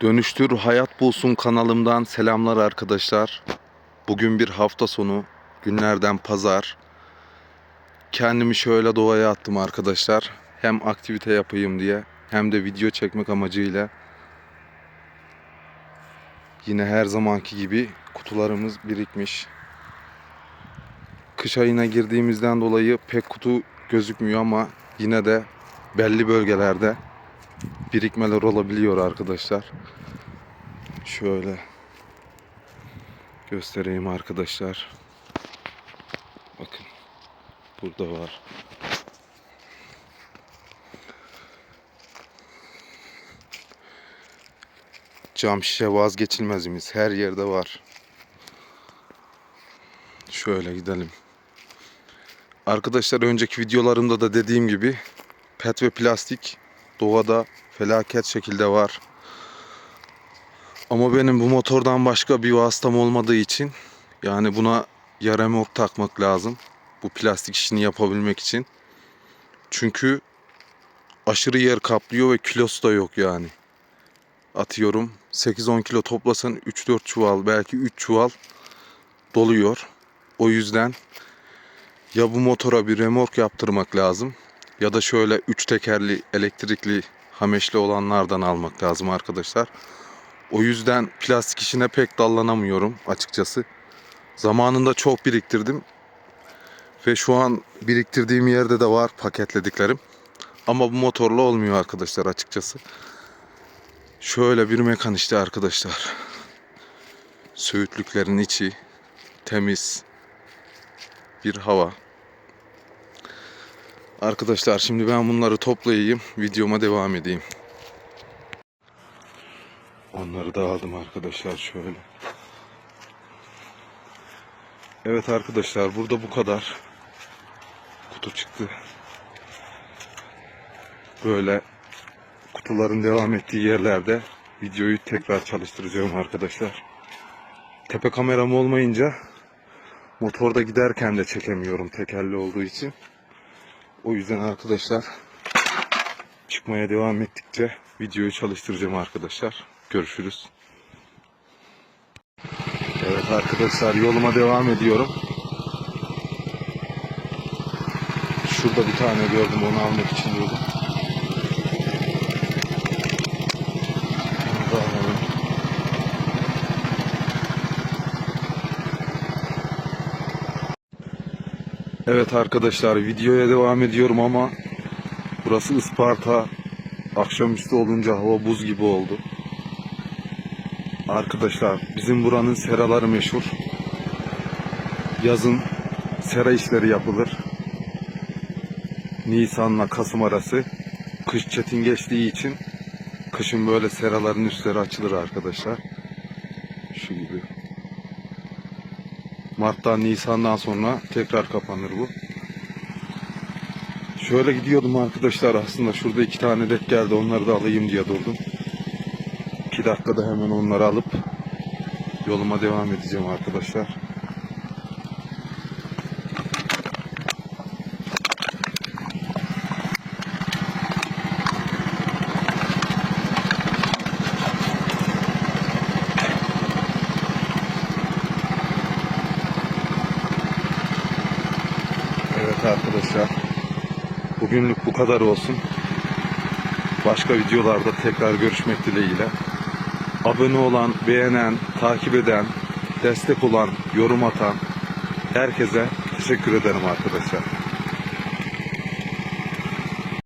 Dönüştür Hayat Bulsun kanalımdan selamlar arkadaşlar. Bugün bir hafta sonu, günlerden pazar. Kendimi şöyle doğaya attım arkadaşlar. Hem aktivite yapayım diye hem de video çekmek amacıyla. Yine her zamanki gibi kutularımız birikmiş. Kış ayına girdiğimizden dolayı pek kutu gözükmüyor ama yine de belli bölgelerde birikmeler olabiliyor arkadaşlar. Şöyle göstereyim arkadaşlar. Bakın burada var. Cam şişe vazgeçilmezimiz her yerde var. Şöyle gidelim. Arkadaşlar önceki videolarımda da dediğim gibi pet ve plastik doğada felaket şekilde var. Ama benim bu motordan başka bir vasıtam olmadığı için yani buna ya remork takmak lazım. Bu plastik işini yapabilmek için. Çünkü aşırı yer kaplıyor ve kilosu da yok yani. Atıyorum 8-10 kilo toplasan 3-4 çuval belki 3 çuval doluyor. O yüzden ya bu motora bir remork yaptırmak lazım ya da şöyle 3 tekerli elektrikli hameşli olanlardan almak lazım arkadaşlar. O yüzden plastik işine pek dallanamıyorum açıkçası. Zamanında çok biriktirdim. Ve şu an biriktirdiğim yerde de var paketlediklerim. Ama bu motorla olmuyor arkadaşlar açıkçası. Şöyle bir mekan işte arkadaşlar. Söğütlüklerin içi temiz bir hava. Arkadaşlar şimdi ben bunları toplayayım. Videoma devam edeyim. Onları da aldım arkadaşlar şöyle. Evet arkadaşlar burada bu kadar kutu çıktı. Böyle kutuların devam ettiği yerlerde videoyu tekrar çalıştıracağım arkadaşlar. Tepe kameram olmayınca motorda giderken de çekemiyorum tekerli olduğu için. O yüzden arkadaşlar çıkmaya devam ettikçe videoyu çalıştıracağım arkadaşlar. Görüşürüz. Evet arkadaşlar yoluma devam ediyorum. Şurada bir tane gördüm onu almak için durdum. Onu da alalım. Evet arkadaşlar videoya devam ediyorum ama burası Isparta. Akşamüstü olunca hava buz gibi oldu. Arkadaşlar bizim buranın seraları meşhur. Yazın sera işleri yapılır. Nisan'la Kasım arası. Kış çetin geçtiği için kışın böyle seraların üstleri açılır arkadaşlar. Şu gibi. Mart'tan Nisan'dan sonra tekrar kapanır bu. Şöyle gidiyordum arkadaşlar aslında şurada iki tane dek geldi onları da alayım diye durdum. İki dakikada hemen onları alıp yoluma devam edeceğim arkadaşlar. Evet arkadaşlar. Bugünlük bu kadar olsun. Başka videolarda tekrar görüşmek dileğiyle. Abone olan, beğenen, takip eden, destek olan, yorum atan herkese teşekkür ederim arkadaşlar.